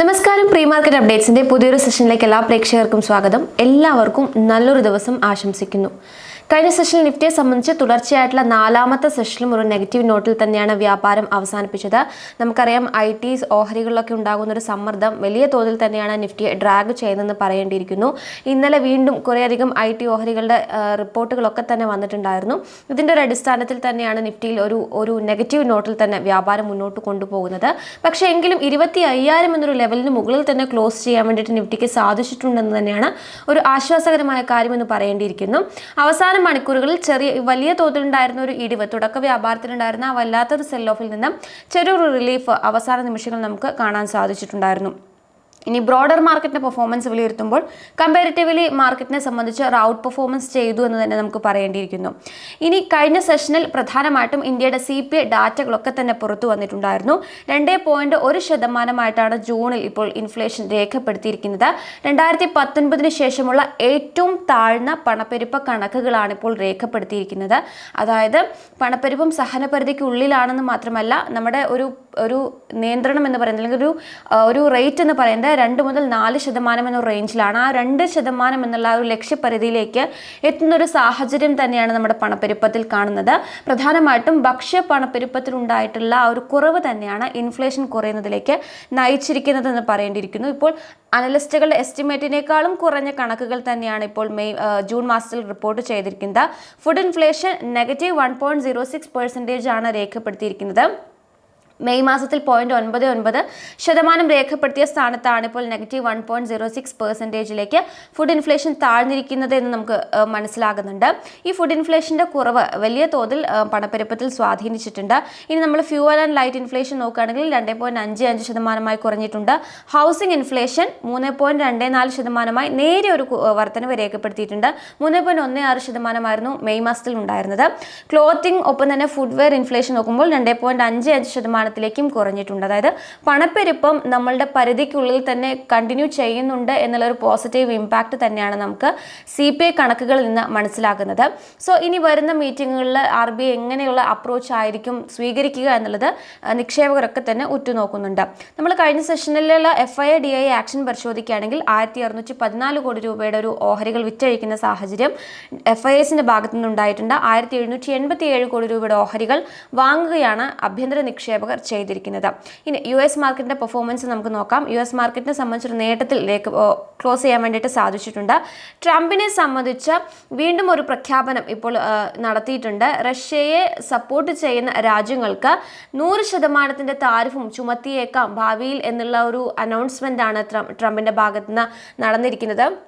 നമസ്കാരം pre market അപ്ഡേറ്റ്സിന്റെ പുതിയൊരു സെഷനിലേക്ക് എല്ലാ പ്രേക്ഷകർക്കും സ്വാഗതം. എല്ലാവർക്കും നല്ലൊരു ദിവസം ആശംസിക്കുന്നു. കഴിഞ്ഞ സെഷനിൽ നിഫ്റ്റിയെ സംബന്ധിച്ച് തുടർച്ചയായിട്ടുള്ള നാലാമത്തെ സെഷനിലും ഒരു നെഗറ്റീവ് നോട്ടിൽ തന്നെയാണ് വ്യാപാരം അവസാനിപ്പിച്ചത്. നമുക്കറിയാം ഐ ടി ഓഹരികളിലൊക്കെ ഉണ്ടാകുന്ന ഒരു സമ്മർദ്ദം വലിയ തോതിൽ തന്നെയാണ് നിഫ്റ്റിയെ ഡ്രാഗ് ചെയ്യുന്നതെന്ന് പറയേണ്ടിയിരിക്കുന്നു. ഇന്നലെ വീണ്ടും കുറേയധികം ഐ ടി ഓഹരികളുടെ റിപ്പോർട്ടുകളൊക്കെ തന്നെ വന്നിട്ടുണ്ടായിരുന്നു. ഇതിന്റെ ഒരു അടിസ്ഥാനത്തിൽ തന്നെയാണ് നിഫ്റ്റിയിൽ ഒരു ഒരു നെഗറ്റീവ് നോട്ടിൽ തന്നെ വ്യാപാരം മുന്നോട്ട് കൊണ്ടുപോകുന്നത്. പക്ഷേ എങ്കിലും ഇരുപത്തി അയ്യായിരം എന്നൊരു ലെവലിന് മുകളിൽ തന്നെ ക്ലോസ് ചെയ്യാൻ വേണ്ടിയിട്ട് നിഫ്റ്റിക്ക് സാധിച്ചിട്ടുണ്ടെന്ന് തന്നെയാണ് ഒരു ആശ്വാസകരമായ കാര്യമെന്ന് പറയേണ്ടിയിരിക്കുന്നു. അവസാന മണിക്കൂറുകളിൽ ചെറിയ വലിയ തോതിലുണ്ടായിരുന്ന ഒരു ഇടിവ് തുടക്ക വ്യാപാരത്തിലുണ്ടായിരുന്ന ആ വല്ലാത്തൊരു സെൽ ഓഫിൽ നിന്നും ചെറിയൊരു റിലീഫ് അവസാന നിമിഷങ്ങൾ നമുക്ക് കാണാൻ സാധിച്ചിട്ടുണ്ടായിരുന്നു. ഇനി ബ്രോഡർ മാർക്കറ്റിന്റെ പെർഫോമൻസ് വിലയിരുത്തുമ്പോൾ കമ്പാരിറ്റീവ്ലി മാർക്കറ്റിനെ സംബന്ധിച്ച് ഒരു ഔട്ട് പെർഫോമൻസ് ചെയ്തു എന്ന് തന്നെ നമുക്ക് പറയേണ്ടിയിരിക്കുന്നു. ഇനി കഴിഞ്ഞ സെഷനിൽ പ്രധാനമായിട്ടും ഇന്ത്യയുടെ സി പി ഡാറ്റകളൊക്കെ തന്നെ പുറത്തു വന്നിട്ടുണ്ടായിരുന്നു. രണ്ടേ പോയിന്റ് ഒരു ശതമാനമായിട്ടാണ് ജൂണിൽ ഇപ്പോൾ ഇൻഫ്ലേഷൻ രേഖപ്പെടുത്തിയിരിക്കുന്നത്. രണ്ടായിരത്തി പത്തൊൻപതിന് ശേഷമുള്ള ഏറ്റവും താഴ്ന്ന പണപ്പെരുപ്പ കണക്കുകളാണ് ഇപ്പോൾ രേഖപ്പെടുത്തിയിരിക്കുന്നത്. അതായത് പണപ്പെരുപ്പം സഹനപരിധിക്കുള്ളിലാണെന്ന് മാത്രമല്ല നമ്മുടെ ഒരു ഒരു നിയന്ത്രണം എന്ന് പറയുന്നത് അല്ലെങ്കിൽ ഒരു ഒരു റേറ്റ് എന്ന് പറയുന്നത് രണ്ട് മുതൽ നാല് ശതമാനം എന്ന റേഞ്ചിലാണ് ആ രണ്ട് ശതമാനം എന്നുള്ള ഒരു ലക്ഷ്യപരിധിയിലേക്ക് എത്തുന്ന ഒരു സാഹചര്യം തന്നെയാണ് നമ്മുടെ പണപ്പെരുപ്പത്തിൽ കാണുന്നത്. പ്രധാനമായിട്ടും ഭക്ഷ്യ പണപ്പെരുപ്പത്തിൽ ഉണ്ടായിട്ടുള്ള ആ ഒരു കുറവ് തന്നെയാണ് ഇൻഫ്ലേഷൻ കുറയുന്നതിലേക്ക് നയിച്ചിരിക്കുന്നത് എന്ന് പറയേണ്ടിയിരിക്കുന്നു. ഇപ്പോൾ അനലിസ്റ്റുകളുടെ എസ്റ്റിമേറ്റിനേക്കാളും കുറഞ്ഞ കണക്കുകൾ തന്നെയാണ് ഇപ്പോൾ മെയ് ജൂൺ മാസത്തിൽ റിപ്പോർട്ട് ചെയ്തിരിക്കുന്നത്. Food inflation negative one point zero six percentage ആണ് രേഖപ്പെടുത്തിയിരിക്കുന്നത്. മെയ് മാസത്തിൽ പോയിന്റ് ഒൻപത് ഒൻപത് ശതമാനം രേഖപ്പെടുത്തിയ സ്ഥാനത്താണ് ഇപ്പോൾ negative one point zero six പെർസെന്റേജിലേക്ക് food inflation താഴ്ന്നിരിക്കുന്നത് എന്ന് നമുക്ക് മനസ്സിലാകുന്നുണ്ട്. ഈ ഫുഡ് ഇൻഫ്ലേഷന്റെ കുറവ് വലിയ തോതിൽ പണപ്പെരുപ്പത്തിൽ സ്വാധീനിച്ചിട്ടുണ്ട്. ഇനി നമ്മൾ ഫ്യൂവൽ ആൻഡ് ലൈറ്റ് ഇൻഫ്ലേഷൻ നോക്കുകയാണെങ്കിൽ രണ്ട് പോയിന്റ് അഞ്ച് അഞ്ച് ശതമാനമായി കുറഞ്ഞിട്ടുണ്ട്. ഹൗസിംഗ് ഇൻഫ്ലേഷൻ മൂന്ന് പോയിന്റ് രണ്ട് നാല് ശതമാനമായി നേരിയ ഒരു വർധനവ് രേഖപ്പെടുത്തിയിട്ടുണ്ട്. മൂന്ന് പോയിന്റ് ഒന്ന് ആറ് ശതമാനമായിരുന്നു മെയ് മാസത്തിൽ ഉണ്ടായിരുന്നത്. ക്ലോത്തിങ് ഒപ്പം തന്നെ ഫുഡ്വെയർ ഇൻഫ്ലേഷൻ നോക്കുമ്പോൾ രണ്ട് പോയിന്റ് അഞ്ച് അഞ്ച് ശതമാനത്തിലേക്കും കുറഞ്ഞിട്ടുണ്ട്. അതായത് പണപ്പെരുപ്പം നമ്മളുടെ പരിധിക്കുള്ളിൽ തന്നെ കണ്ടിന്യൂ ചെയ്യുന്നുണ്ട് എന്നുള്ള ഒരു പോസിറ്റീവ് ഇമ്പാക്റ്റ് തന്നെയാണ് നമുക്ക് സി പി ഐ കണക്കുകളിൽ നിന്ന് മനസ്സിലാക്കുന്നത് സോ ഇനി വരുന്ന മീറ്റിങ്ങുകളിൽ ആർ ബി ഐ എങ്ങനെയുള്ള അപ്രോച്ച് ആയിരിക്കും സ്വീകരിക്കുക എന്നുള്ളത് നിക്ഷേപകരൊക്കെ തന്നെ ഉറ്റുനോക്കുന്നുണ്ട്. നമ്മൾ കഴിഞ്ഞ സെഷനിലുള്ള F I D I action പരിശോധിക്കുകയാണെങ്കിൽ ആയിരത്തി അറുന്നൂറ്റി പതിനാല് കോടി രൂപയുടെ ഒരു ഓഹരികൾ വിറ്റഴിക്കുന്ന സാഹചര്യം എഫ് ഐ എസിന്റെ ഭാഗത്തു നിന്നുണ്ടായിട്ടുണ്ട്. ആയിരത്തി എഴുന്നൂറ്റി എൺപത്തി ഏഴ് കോടി രൂപയുടെ ഓഹരികൾ വാങ്ങുകയാണ് ആഭ്യന്തര നിക്ഷേപകർ ചെയ്തിരിക്കുന്നത്. ഇനി യു എസ് മാർക്കറ്റിന്റെ പെർഫോമൻസ് നമുക്ക് നോക്കാം. യു എസ് മാർക്കറ്റിനെ സംബന്ധിച്ചൊരു നേട്ടത്തിൽ ക്ലോസ് ചെയ്യാൻ വേണ്ടിയിട്ട് സാധിച്ചിട്ടുണ്ട്. ട്രംപിനെ സംബന്ധിച്ച് വീണ്ടും ഒരു പ്രഖ്യാപനം ഇപ്പോൾ നടത്തിയിട്ടുണ്ട്. റഷ്യയെ സപ്പോർട്ട് ചെയ്യുന്ന രാജ്യങ്ങൾക്ക് നൂറ് ശതമാനത്തിന്റെ താരിഫും ചുമത്തിയേക്കാം ഭാവിയിൽ എന്നുള്ള ഒരു അനൗൺസ്മെന്റ് ആണ് ട്രം- ട്രംപിന്റെ ഭാഗത്തുനിന്ന് നടന്നിരിക്കുന്നത്.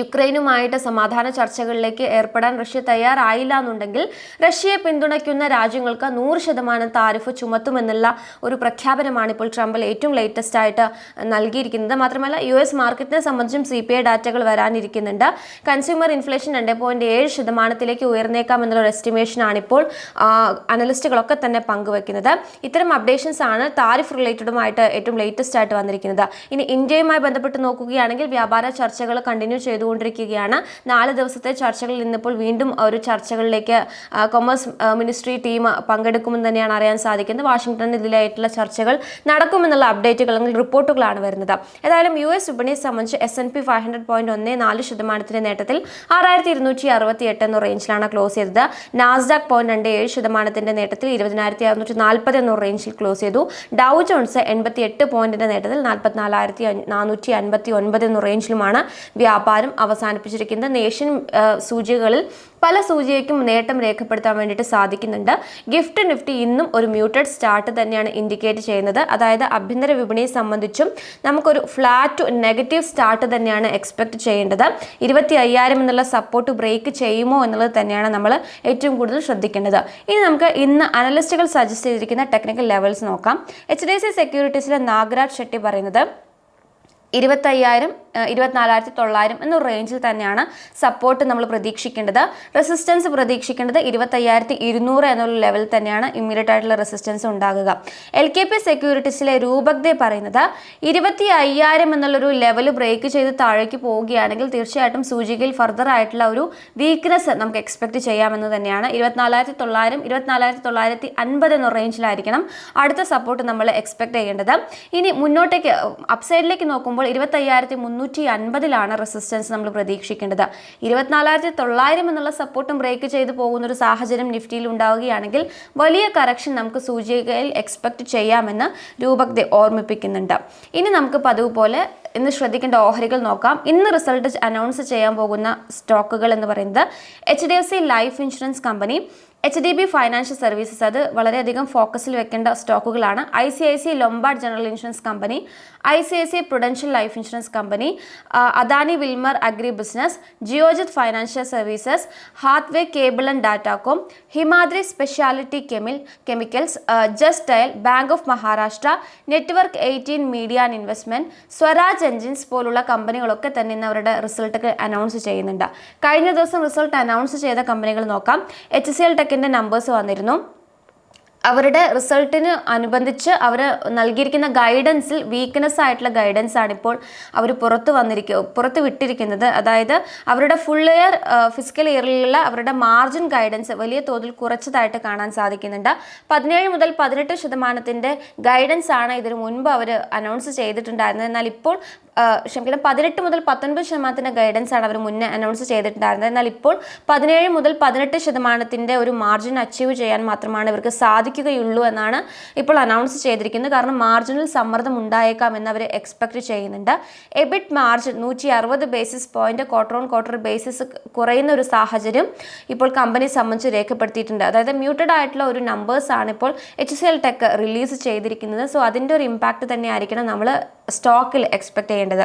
യുക്രൈനുമായിട്ട് സമാധാന ചർച്ചകളിലേക്ക് ഏർപ്പെടാൻ റഷ്യ തയ്യാറായില്ല എന്നുണ്ടെങ്കിൽ റഷ്യയെ പിന്തുണയ്ക്കുന്ന രാജ്യങ്ങൾക്ക് നൂറ് ശതമാനം താരിഫ് ചുമത്തുമെന്നുള്ള ഒരു പ്രഖ്യാപനമാണ് ഇപ്പോൾ ട്രംപിൽ ഏറ്റവും ലേറ്റസ്റ്റ് ആയിട്ട് നൽകിയിരിക്കുന്നത്. മാത്രമല്ല യു എസ് മാർക്കറ്റിനെ സംബന്ധിച്ചും സി പി ഐ ഡാറ്റകൾ വരാനിരിക്കുന്നുണ്ട്. കൺസ്യൂമർ ഇൻഫ്ലേഷൻ രണ്ട് പോയിന്റ് ഏഴ് ശതമാനത്തിലേക്ക് ഉയർന്നേക്കാം എന്നുള്ള ഒരു എസ്റ്റിമേഷനാണ് ഇപ്പോൾ അനലിസ്റ്റുകളൊക്കെ തന്നെ പങ്കുവെക്കുന്നത് ഇത്തരം അപ്ഡേഷൻസ് ആണ് താരിഫ് റിലേറ്റഡുമായിട്ട് ഏറ്റവും ലേറ്റസ്റ്റ് ആയിട്ട് വന്നിരിക്കുന്നത്. ഇനി ഇന്ത്യയുമായി ബന്ധപ്പെട്ട് നോക്കുകയാണെങ്കിൽ വ്യാപാര ചർച്ചകൾ കണ്ടിന്യൂ ചെയ്തുകൊണ്ടിരിക്കുകയാണ് നാല് ദിവസത്തെ ചർച്ചകളിൽ ഇന്നിപ്പോൾ വീണ്ടും ഒരു ചർച്ചകളിലേക്ക് കൊമേഴ്സ് മിനിസ്ട്രി ടീം പങ്കെടുക്കുമെന്ന് തന്നെയാണ് അറിയാൻ സാധിക്കുന്നത്. വാഷിംഗ്ടണിൽ ഇതിലായിട്ടുള്ള ചർച്ചകൾ നടക്കുമെന്നുള്ള അപ്ഡേറ്റുകൾ അല്ലെങ്കിൽ റിപ്പോർട്ടുകളാണ് വരുന്നത്. ഏതായാലും യു എസ് വിപണിയെ സംബന്ധിച്ച് S and P five hundred point ഒന്ന് നാല് ശതമാനത്തിന്റെ നേട്ടത്തിൽ ആറായിരത്തി ഇരുന്നൂറ്റി അറുപത്തി എട്ട് എന്ന റേഞ്ചിലാണ് ക്ലോസ് ചെയ്തത്. നാസ്ഡാക് പോയിന്റ് രണ്ട് ഏഴ് ശതമാനത്തിന്റെ നേട്ടത്തിൽ ഇരുപതിനായിരത്തി അറുന്നൂറ്റി നാൽപ്പത് എന്ന റേഞ്ചിൽ ക്ലോസ് ചെയ്തു. ഡൗ ജോൺസ് എൺപത്തി എട്ട് പോയിന്റിന്റെ നേട്ടത്തിൽ നാൽപ്പത്തിനാലായിരത്തി നാനൂറ്റി അൻപത്തി ഒൻപത് എന്ന റേഞ്ചിലുമാണ് വ്യാപാരം അവസാനിപ്പിച്ചിരിക്കുന്നത്. നേഷൻ സൂചികകളിൽ പല സൂചികയ്ക്കും നേട്ടം രേഖപ്പെടുത്താൻ വേണ്ടിയിട്ട് സാധിക്കുന്നുണ്ട്. ഗിഫ്റ്റ് നിഫ്റ്റി ഇന്നും ഒരു മ്യൂട്ടഡ് സ്റ്റാർട്ട് തന്നെയാണ് ഇൻഡിക്കേറ്റ് ചെയ്യുന്നത്. അതായത് ആഭ്യന്തര വിപണിയെ സംബന്ധിച്ചും നമുക്കൊരു ഫ്ലാറ്റ് നെഗറ്റീവ് സ്റ്റാർട്ട് തന്നെയാണ് എക്സ്പെക്ട് ചെയ്യേണ്ടത്. ഇരുപത്തി അയ്യായിരം എന്നുള്ള സപ്പോർട്ട് ബ്രേക്ക് ചെയ്യുമോ എന്നുള്ളത് തന്നെയാണ് നമ്മൾ ഏറ്റവും കൂടുതൽ ശ്രദ്ധിക്കേണ്ടത്. ഇനി നമുക്ക് ഇന്ന് അനലിസ്റ്റുകൾ സജസ്റ്റ് ചെയ്തിരിക്കുന്ന ടെക്നിക്കൽ ലെവൽസ് നോക്കാം. എച്ച് ഡി സി സെക്യൂരിറ്റീസിലെ നാഗരാജ് ഷെട്ടി പറയുന്നത് ഇരുപത്തയ്യായിരം ഇരുപത്തിനാലായിരത്തി തൊള്ളായിരം എന്ന റേഞ്ചിൽ തന്നെയാണ് സപ്പോർട്ട് നമ്മൾ പ്രതീക്ഷിക്കേണ്ടത്. റെസിസ്റ്റൻസ് പ്രതീക്ഷിക്കേണ്ടത് ഇരുപത്തയ്യായിരത്തി ഇരുന്നൂറ് എന്നുള്ള ലെവൽ തന്നെയാണ് ഇമ്മീഡിയറ്റ് ആയിട്ടുള്ള റെസിസ്റ്റൻസ് ഉണ്ടാകുക. എൽ കെ പി സെക്യൂരിറ്റീസിലെ രൂപഗ്ധ പറയുന്നത് ഇരുപത്തി അയ്യായിരം എന്നുള്ളൊരു ലെവൽ ബ്രേക്ക് ചെയ്ത് താഴേക്ക് പോവുകയാണെങ്കിൽ തീർച്ചയായിട്ടും സൂചികയിൽ ഫർദർ ആയിട്ടുള്ള ഒരു വീക്ക്നെസ് നമുക്ക് എക്സ്പെക്ട് ചെയ്യാമെന്ന് തന്നെയാണ്. ഇരുപത്തിനാലായിരത്തി തൊള്ളായിരം ഇരുപത്തിനാലായിരത്തി തൊള്ളായിരത്തി അൻപത് എന്ന റേഞ്ചിലായിരിക്കണം അടുത്ത സപ്പോർട്ട് നമ്മൾ എക്സ്പെക്ട് ചെയ്യേണ്ടത്. ഇനി മുന്നോട്ടേക്ക് അപ്സൈഡിലേക്ക് നോക്കുമ്പോൾ ഇരുപത്തയ്യായിരത്തി മുന്നൂറ്റി അൻപതിലാണ് റെസിസ്റ്റൻസ് നമ്മൾ പ്രതീക്ഷിക്കേണ്ടത്. ഇരുപത്തിനാലായിരത്തി തൊള്ളായിരം എന്നുള്ള സപ്പോർട്ടും ബ്രേക്ക് ചെയ്ത് പോകുന്ന ഒരു സാഹചര്യം നിഫ്റ്റിയിൽ ഉണ്ടാവുകയാണെങ്കിൽ വലിയ കറക്ഷൻ നമുക്ക് സൂചികയിൽ എക്സ്പെക്ട് ചെയ്യാമെന്ന് രൂപക് ഓർമ്മിപ്പിക്കുന്നുണ്ട്. ഇനി നമുക്ക് പതിവ് പോലെ ഇന്ന് ശ്രദ്ധിക്കേണ്ട ഓഹരികൾ നോക്കാം. ഇന്ന് റിസൾട്ട് അനൗൺസ് ചെയ്യാൻ പോകുന്ന സ്റ്റോക്കുകൾ എന്ന് പറയുന്നത് H D F C life insurance company H D B financial services അത് വളരെയധികം ഫോക്കസിൽ വെക്കേണ്ട സ്റ്റോക്കുകളാണ്. I C I C Lombard general insurance company I C I C prudential life insurance company Adani Wilmar agri business Geojit financial services Hathway cable and datacom Himadri speciality കെമിൽ chemicals just dial bank of Maharashtra network eighteen media and investment Swaraj engines പോലുള്ള കമ്പനികളൊക്കെ തന്നെ ഇന്ന് അവരുടെ result announce ചെയ്യുന്നുണ്ട്. കഴിഞ്ഞ ദിവസം result announce ചെയ്ത കമ്പനികൾ നോക്കാം. എച്ച് സി എൽ ടെക്കിന്റെ നമ്പേഴ്സ് വന്നിരുന്നു. അവരുടെ റിസൾട്ടിന് അനുബന്ധിച്ച് അവർ നൽകിയിരിക്കുന്ന ഗൈഡൻസിൽ വീക്ക്നെസ് ആയിട്ടുള്ള ഗൈഡൻസ് ആണ് ഇപ്പോൾ അവർ പുറത്ത് വന്നിരിക്കുക പുറത്ത് വിട്ടിരിക്കുന്നത്. അതായത് അവരുടെ ഫുൾ ഇയർ ഫിസിക്കൽ ഇയറിലുള്ള അവരുടെ മാർജിൻ ഗൈഡൻസ് വലിയ തോതിൽ കുറച്ചതായിട്ട് കാണാൻ സാധിക്കുന്നുണ്ട്. പതിനേഴ് മുതൽ പതിനെട്ട് ശതമാനത്തിന്റെ ഗൈഡൻസ് ആണ് ഇതിനു മുൻപ് അവർ അനൗൺസ് ചെയ്തിട്ടുണ്ടായിരുന്നത്. എന്നാൽ ഇപ്പോൾ ക്ഷമിക്കണം പതിനെട്ട് മുതൽ പത്തൊൻപത് ശതമാനത്തിന്റെ ഗൈഡൻസ് ആണ് അവർ മുന്നേ അനൗൺസ് ചെയ്തിട്ടുണ്ടായിരുന്നത്. എന്നാൽ ഇപ്പോൾ പതിനേഴ് മുതൽ പതിനെട്ട് ശതമാനത്തിന്റെ ഒരു മാർജിൻ അച്ചീവ് ചെയ്യാൻ മാത്രമാണ് ഇവർക്ക് സാധിക്കുകയുള്ളൂ എന്നാണ് ഇപ്പോൾ അനൗൺസ് ചെയ്തിരിക്കുന്നത്. കാരണം മാർജിനിൽ സമ്മർദ്ദം ഉണ്ടായേക്കാം എന്ന് അവർ എക്സ്പെക്ട് ചെയ്യുന്നുണ്ട്. എബിറ്റ് മാർജിൻ നൂറ്റി അറുപത് basis point quarter on quarter basis കുറയുന്ന ഒരു സാഹചര്യം ഇപ്പോൾ കമ്പനി സംബന്ധിച്ച് രേഖപ്പെടുത്തിയിട്ടുണ്ട്. അതായത് മ്യൂട്ടഡ് ആയിട്ടുള്ള ഒരു നമ്പേഴ്സ് ആണ് ഇപ്പോൾ H C L tech release ചെയ്തിരിക്കുന്നത്. സോ അതിന്റെ ഒരു ഇമ്പാക്റ്റ് തന്നെ ആയിരിക്കണം നമ്മൾ സ്റ്റോക്കിൽ എക്സ്പെക്ട് ചെയ്യേണ്ടത്.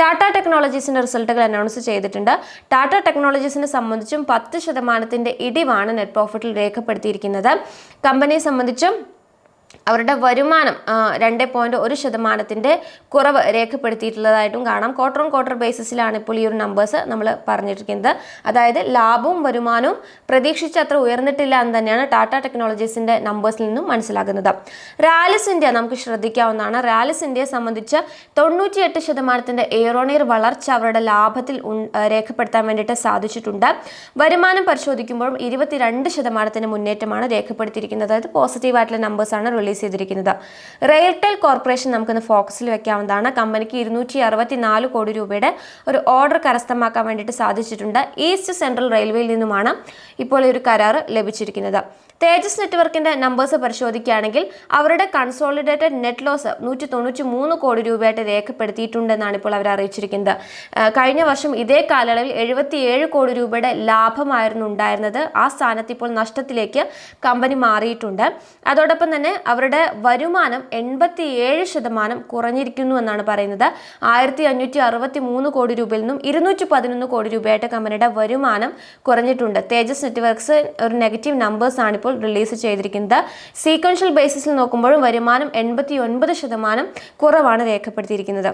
ടാറ്റ ടെക്നോളജീസിന്റെ റിസൾട്ടുകൾ അനൗൺസ് ചെയ്തിട്ടുണ്ട്. ടാറ്റ ടെക്നോളജീസിനെ സംബന്ധിച്ചും പത്ത് ശതമാനത്തിന്റെ ഇടിവാണ് നെറ്റ് പ്രോഫിറ്റിൽ രേഖപ്പെടുത്തിയിരിക്കുന്നത്. കമ്പനിയെ സംബന്ധിച്ചും അവരുടെ വരുമാനം രണ്ട് പോയിന്റ് ഒരു ശതമാനത്തിന്റെ കുറവ് രേഖപ്പെടുത്തിയിട്ടുള്ളതായിട്ടും കാണാം. ക്വാർട്ടർ ഓൺ ക്വാർട്ടർ ബേസിസിലാണ് ഇപ്പോൾ ഈ ഒരു നമ്പേഴ്സ് നമ്മൾ പറഞ്ഞിരിക്കുന്നത്. അതായത് ലാഭവും വരുമാനവും പ്രതീക്ഷിച്ച അത്ര ഉയർന്നിട്ടില്ല എന്ന് തന്നെയാണ് ടാറ്റ ടെക്നോളജീസിന്റെ നമ്പേഴ്സിൽ നിന്നും മനസ്സിലാകുന്നത്. റാലിസ് ഇന്ത്യ നമുക്ക് ശ്രദ്ധിക്കാവുന്നതാണ്. റാലിസ് ഇന്ത്യയെ സംബന്ധിച്ച് തൊണ്ണൂറ്റിയെട്ട് ശതമാനത്തിന്റെ എയറോണിയർ വളർച്ച അവരുടെ ലാഭത്തിൽ രേഖപ്പെടുത്താൻ വേണ്ടിയിട്ട് സാധിച്ചിട്ടുണ്ട്. വരുമാനം പരിശോധിക്കുമ്പോഴും ഇരുപത്തിരണ്ട് ശതമാനത്തിന് മുന്നേറ്റമാണ് രേഖപ്പെടുത്തിയിരിക്കുന്നത്. അതായത് പോസിറ്റീവായിട്ടുള്ള നമ്പേഴ്സാണ് റിലീസ് ചെയ്തിരിക്കുന്നത്. റെയിൽടെൽ കോർപ്പറേഷൻ നമുക്കിന്ന് ഫോക്കസിൽ വെക്കാവുന്നതാണ്. കമ്പനിക്ക് ഇരുന്നൂറ്റി അറുപത്തി നാല് കോടി രൂപയുടെ ഒരു ഓർഡർ കരസ്ഥമാക്കാൻ വേണ്ടിയിട്ട് സാധിച്ചിട്ടുണ്ട്. ഈസ്റ്റ് സെൻട്രൽ റെയിൽവേയിൽ നിന്നുമാണ് ഇപ്പോൾ ഈ ഒരു കരാർ ലഭിച്ചിരിക്കുന്നത്. തേജസ് നെറ്റ്വർക്കിന്റെ നമ്പേഴ്സ് പരിശോധിക്കുകയാണെങ്കിൽ അവരുടെ കൺസോളിഡേറ്റഡ് നെറ്റ് ലോസ് നൂറ്റി തൊണ്ണൂറ്റി മൂന്ന് കോടി രൂപയായിട്ട് രേഖപ്പെടുത്തിയിട്ടുണ്ടെന്നാണ് ഇപ്പോൾ അവർ അറിയിച്ചിരിക്കുന്നത്. കഴിഞ്ഞ വർഷം ഇതേ കാലയളവിൽ എഴുപത്തിയേഴ് കോടി രൂപയുടെ ലാഭമായിരുന്നു ഉണ്ടായിരുന്നത്. ആ സ്ഥാനത്ത് ഇപ്പോൾ നഷ്ടത്തിലേക്ക് കമ്പനി മാറിയിട്ടുണ്ട്. അതോടൊപ്പം തന്നെ അവരുടെ വരുമാനം എൺപത്തിയേഴ് ശതമാനം കുറഞ്ഞിരിക്കുന്നു എന്നാണ് പറയുന്നത്. ആയിരത്തി അഞ്ഞൂറ്റി അറുപത്തി മൂന്ന് കോടി രൂപയിൽ നിന്നും ഇരുന്നൂറ്റി പതിനൊന്ന് കോടി രൂപയായിട്ട് കമ്പനിയുടെ വരുമാനം കുറഞ്ഞിട്ടുണ്ട്. തേജസ് നെറ്റ്വർക്ക്സ് ഒരു നെഗറ്റീവ് നമ്പേഴ്സ് ആണ് ഇപ്പോൾ റിലീസ് ചെയ്തിരിക്കുന്നത്. സീക്വൻഷ്യൽ ബേസിസിൽ നോക്കുമ്പോഴും വരുമാനം എൺപത്തി ഒൻപത് ശതമാനം കുറവാണ് രേഖപ്പെടുത്തിയിരിക്കുന്നത്.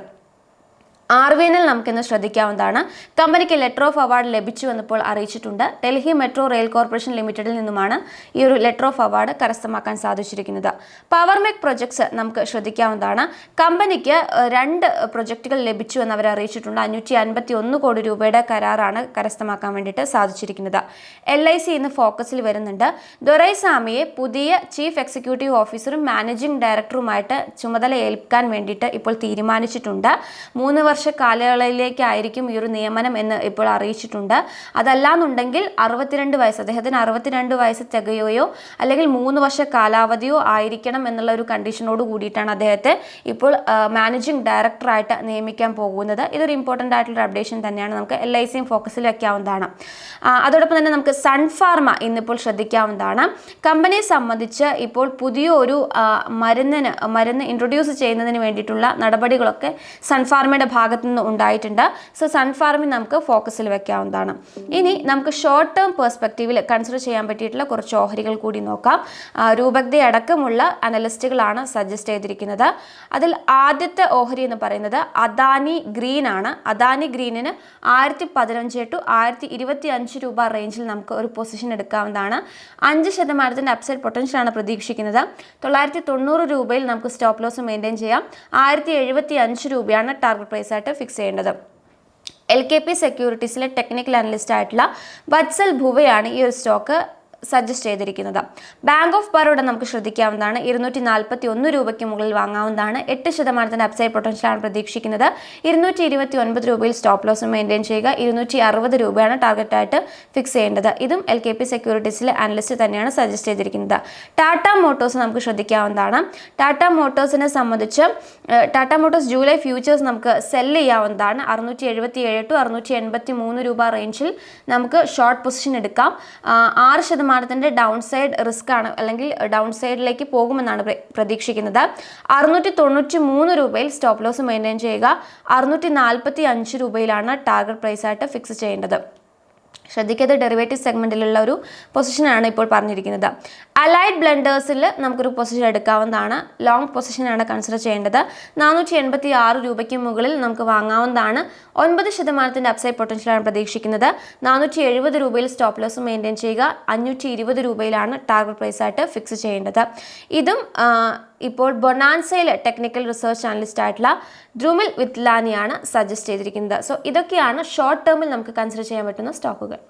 ആർ വി എനിൽ നമുക്കിന്ന് ശ്രദ്ധിക്കാവുന്നതാണ്. കമ്പനിക്ക് ലെറ്റർ ഓഫ് അവാർഡ് ലഭിച്ചു എന്നപ്പോൾ അറിയിച്ചിട്ടുണ്ട്. ഡൽഹി മെട്രോ റെയിൽ കോർപ്പറേഷൻ ലിമിറ്റഡിൽ നിന്നുമാണ് ഈ ഒരു ലെറ്റർ ഓഫ് അവാർഡ് കരസ്ഥമാക്കാൻ സാധിച്ചിരിക്കുന്നത്. പവർ മെക് പ്രൊജക്ട്സ് നമുക്ക് ശ്രദ്ധിക്കാവുന്നതാണ്. കമ്പനിക്ക് രണ്ട് പ്രൊജക്റ്റുകൾ ലഭിച്ചു എന്ന് അവർ അറിയിച്ചിട്ടുണ്ട്. അഞ്ഞൂറ്റി അൻപത്തി ഒന്ന് കോടി രൂപയുടെ കരാറാണ് കരസ്ഥമാക്കാൻ വേണ്ടിയിട്ട് സാധിച്ചിരിക്കുന്നത്. എൽ ഐ സി ഇന്ന് ഫോക്കസിൽ വരുന്നുണ്ട്. ദൊരൈസ്വാമിയെ പുതിയ ചീഫ് എക്സിക്യൂട്ടീവ് ഓഫീസറും മാനേജിംഗ് ഡയറക്ടറുമായിട്ട് ചുമതല ഏൽക്കാൻ വേണ്ടിയിട്ട് ഇപ്പോൾ തീരുമാനിച്ചിട്ടുണ്ട്. മൂന്ന് വർഷ കാലയളവിലേക്കായിരിക്കും ഈ ഒരു നിയമനം എന്ന് ഇപ്പോൾ അറിയിച്ചിട്ടുണ്ട്. അതല്ലാന്നുണ്ടെങ്കിൽ അറുപത്തിരണ്ട് വയസ്സ് അദ്ദേഹത്തിന് അറുപത്തിരണ്ട് വയസ്സ് തികയുകയോ അല്ലെങ്കിൽ മൂന്ന് വർഷ കാലാവധിയോ ആയിരിക്കണം എന്നുള്ള ഒരു കണ്ടീഷനോട് കൂടിയിട്ടാണ് അദ്ദേഹത്തെ ഇപ്പോൾ മാനേജിംഗ് ഡയറക്ടറായിട്ട് നിയമിക്കാൻ പോകുന്നത്. ഇതൊരു ഇമ്പോർട്ടന്റ് ആയിട്ടുള്ള അപ്ഡേഷൻ തന്നെയാണ്. നമുക്ക് എൽ ഐ സിയും ഫോക്കസിൽ വയ്ക്കാവുന്നതാണ് അതോടൊപ്പം തന്നെ നമുക്ക് സൺഫാർമ ഇന്നിപ്പോൾ ശ്രദ്ധിക്കാവുന്നതാണ്. കമ്പനിയെ സംബന്ധിച്ച് ഇപ്പോൾ പുതിയ ഒരു മരുന്നിന് മരുന്ന് ഇൻട്രൊഡ്യൂസ് ചെയ്യുന്നതിന് വേണ്ടിയിട്ടുള്ള നടപടികളൊക്കെ സൺഫാർമയുടെ ഭാഗം ഭാഗത്തു നിന്ന് ഉണ്ടായിട്ടുണ്ട് സോ സൺഫാർമിംഗ് നമുക്ക് ഫോക്കസിൽ വെക്കാവുന്നതാണ്. ഇനി നമുക്ക് ഷോർട്ട് ടേം പെർസ്പെക്റ്റീവിൽ കൺസിഡർ ചെയ്യാൻ പറ്റിയിട്ടുള്ള കുറച്ച് ഓഹരികൾ കൂടി നോക്കാം. ആ, അടക്കമുള്ള അനലിസ്റ്റുകളാണ് സജസ്റ്റ് ചെയ്തിരിക്കുന്നത്. അതിൽ ആദ്യത്തെ ഓഹരി എന്ന് പറയുന്നത് അദാനി ഗ്രീൻ ആണ്. അദാനി ഗ്രീനിന് ആയിരത്തി പതിനഞ്ച് ടു ആയിരത്തി ഇരുപത്തി അഞ്ച് രൂപ റേഞ്ചിൽ നമുക്ക് ഒരു പൊസിഷൻ എടുക്കാവുന്നതാണ്. അഞ്ച് ശതമാനത്തിന്റെ അപ്സൈഡ് പൊട്ടൻഷ്യലാണ് പ്രതീക്ഷിക്കുന്നത്. തൊള്ളായിരത്തി തൊണ്ണൂറ് രൂപയിൽ നമുക്ക് സ്റ്റോപ്പ് ലോസ് മെയിന്റെയിൻ ചെയ്യാം. ആയിരത്തി എഴുപത്തി അഞ്ച് രൂപയാണ് ടാർഗറ്റ് പ്രൈസ് ആയിട്ട് ഫിക്സ് ചെയ്യേണ്ടത്. എൽ കെ പി സെക്യൂരിറ്റീസിലെ ടെക്നിക്കൽ അനലിസ്റ്റ് ആയിട്ടുള്ള വത്സൽ ഭുവയാണ് ഈ ഒരു സ്റ്റോക്ക് സജസ്റ്റ് ചെയ്തിരിക്കുന്നത്. ബാങ്ക് ഓഫ് ബറോഡ നമുക്ക് ശ്രദ്ധിക്കാവുന്നതാണ്. ഇരുന്നൂറ്റി നാൽപ്പത്തി ഒന്ന് രൂപയ്ക്ക് മുകളിൽ വാങ്ങാവുന്നതാണ്. എട്ട് ശതമാനത്തിന്റെ അപ്സൈഡ് പൊട്ടൻഷ്യലാണ് പ്രതീക്ഷിക്കുന്നത്. ഇരുന്നൂറ്റി ഇരുപത്തി ഒൻപത് രൂപയിൽ സ്റ്റോപ്പ് ലോസ് മെയിന്റെയിൻ ചെയ്യുക. ഇരുന്നൂറ്റി അറുപത് രൂപയാണ് ടാർഗറ്റായിട്ട് ഫിക്സ് ചെയ്യേണ്ടത്. ഇതും എൽ കെ പി സെക്യൂരിറ്റീസിലെ അനലിസ്റ്റ് തന്നെയാണ് സജസ്റ്റ് ചെയ്തിരിക്കുന്നത്. ടാറ്റ മോട്ടോഴ്സ് നമുക്ക് ശ്രദ്ധിക്കാവുന്നതാണ്. ടാറ്റ മോട്ടോഴ്സിനെ സംബന്ധിച്ച് ടാറ്റ മോട്ടോഴ്സ് ജൂലൈ ഫ്യൂച്ചേഴ്സ് നമുക്ക് സെൽ ചെയ്യാവുന്നതാണ്. അറുന്നൂറ്റി എഴുപത്തി ഏഴ് ടു അറുന്നൂറ്റി എൺപത്തി മൂന്ന് രൂപ റേഞ്ചിൽ നമുക്ക് ഷോർട്ട് പൊസിഷൻ എടുക്കാം. ആറ് ആറ് ശതമാനത്തിന്റെ ഡൗൺ സൈഡ് റിസ്ക് ആണ് അല്ലെങ്കിൽ ഡൗൺ സൈഡിലേക്ക് പോകുമെന്നാണ് പ്രതീക്ഷിക്കുന്നത്. അറുന്നൂറ്റി തൊണ്ണൂറ്റി മൂന്ന് രൂപയിൽ സ്റ്റോപ്പ് ലോസ് മെയിന്റെയിൻ ചെയ്യുക. അറുന്നൂറ്റി നാൽപ്പത്തി അഞ്ച് രൂപയിലാണ് ടാർഗറ്റ് പ്രൈസായിട്ട് ഫിക്സ് ചെയ്യേണ്ടത്. ശ്രദ്ധിക്കാത്ത ഡെറിവേറ്റീവ് സെഗ്മെന്റിലുള്ള ഒരു പൊസിഷനാണ് ഇപ്പോൾ പറഞ്ഞിരിക്കുന്നത്. അലൈഡ് ബ്ലെൻഡേഴ്സിൽ നമുക്കൊരു പൊസിഷൻ എടുക്കാവുന്നതാണ്. ലോങ് പൊസിഷനാണ് കൺസിഡർ ചെയ്യേണ്ടത്. നാനൂറ്റി എൺപത്തി ആറ് രൂപയ്ക്ക് മുകളിൽ നമുക്ക് വാങ്ങാവുന്നതാണ്. ഒൻപത് ശതമാനത്തിന്റെ അപ്സൈഡ് പൊട്ടൻഷ്യലാണ് പ്രതീക്ഷിക്കുന്നത്. നാനൂറ്റി എഴുപത് രൂപയിൽ സ്റ്റോപ്പ് ലോസ് മെയിന്റെയിൻ ചെയ്യുക. അഞ്ഞൂറ്റി ഇരുപത് രൂപയിലാണ് ടാർഗറ്റ് പ്രൈസായിട്ട് ഫിക്സ് ചെയ്യേണ്ടത്. ഇതും ഇപ്പോൾ ബൊണാൻസയിൽ ടെക്നിക്കൽ റിസർച്ച് അനലിസ്റ്റ് ആയിട്ടുള്ള ദ്രുമിൽ വിത്ലാനിയാണ് സജസ്റ്റ് ചെയ്തിരിക്കുന്നത്. സോ ഇതൊക്കെയാണ് ഷോർട്ട് ടേമിൽ നമുക്ക് കൺസിഡർ ചെയ്യാൻ പറ്റുന്ന സ്റ്റോക്കുകൾ